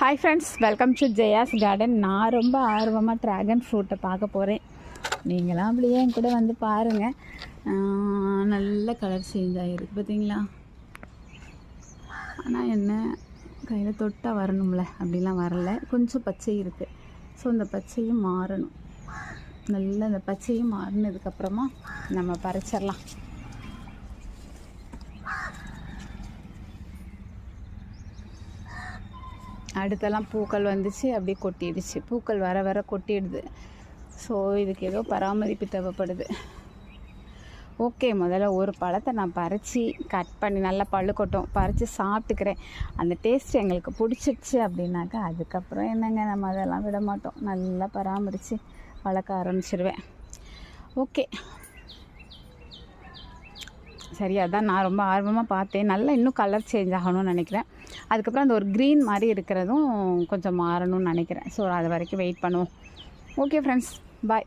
Hi friends welcome to Jaya's garden நான் ரொம்ப ஆர்வமாக ட்ராகன் ஃப்ரூட்டை பார்க்க போகிறேன் நீங்களாம் அப்படியே என் கூட வந்து பாருங்கள் நல்ல கலர் சேஞ்ச் ஆகிருக்கு பார்த்தீங்களா ஆனால் என்ன கையில் தொட்டால் வரணும்ல அப்படிலாம் வரல. கொஞ்சம் பச்சை இருக்குது ஸோ இந்த பச்சையும் மாறணும். நல்ல அந்த பச்சையும் மாறினதுக்கப்புறமா நம்ம பறிச்சிடலாம். அடுத்தெல்லாம் பூக்கள் வந்துச்சு அப்படியே கொட்டிடுச்சு. பூக்கள் வர வர கொட்டிடுது. ஸோ இதுக்கு ஏதோ பராமரிப்பு தேவைப்படுது. ஓகே முதல்ல ஒரு பழத்தை நான் பறித்து கட் பண்ணி நல்லா பழு கொட்டும். பறித்து சாப்பிட்டுக்கிறேன். அந்த டேஸ்ட் எங்களுக்கு பிடிச்சிருச்சு அப்படின்னாக்கா அதுக்கப்புறம் என்னங்க நம்ம அதெல்லாம் விட மாட்டோம். நல்லா பராமரித்து வளர்க்க ஆரம்பிச்சிருவேன். ஓகே சரி அதான் நான் ரொம்ப ஆர்வமாக பார்த்தேன். நல்லா இன்னும் கலர் சேஞ்ச் ஆகணும்னு நினைக்கிறேன். அதுக்கப்புறம் அந்த ஒரு க்ரீன் மாதிரி இருக்கிறதும் கொஞ்சம் மாறணும்னு நினைக்கிறேன். ஸோ அது வரைக்கும் வெயிட் பண்ணுவோம். Okay friends bye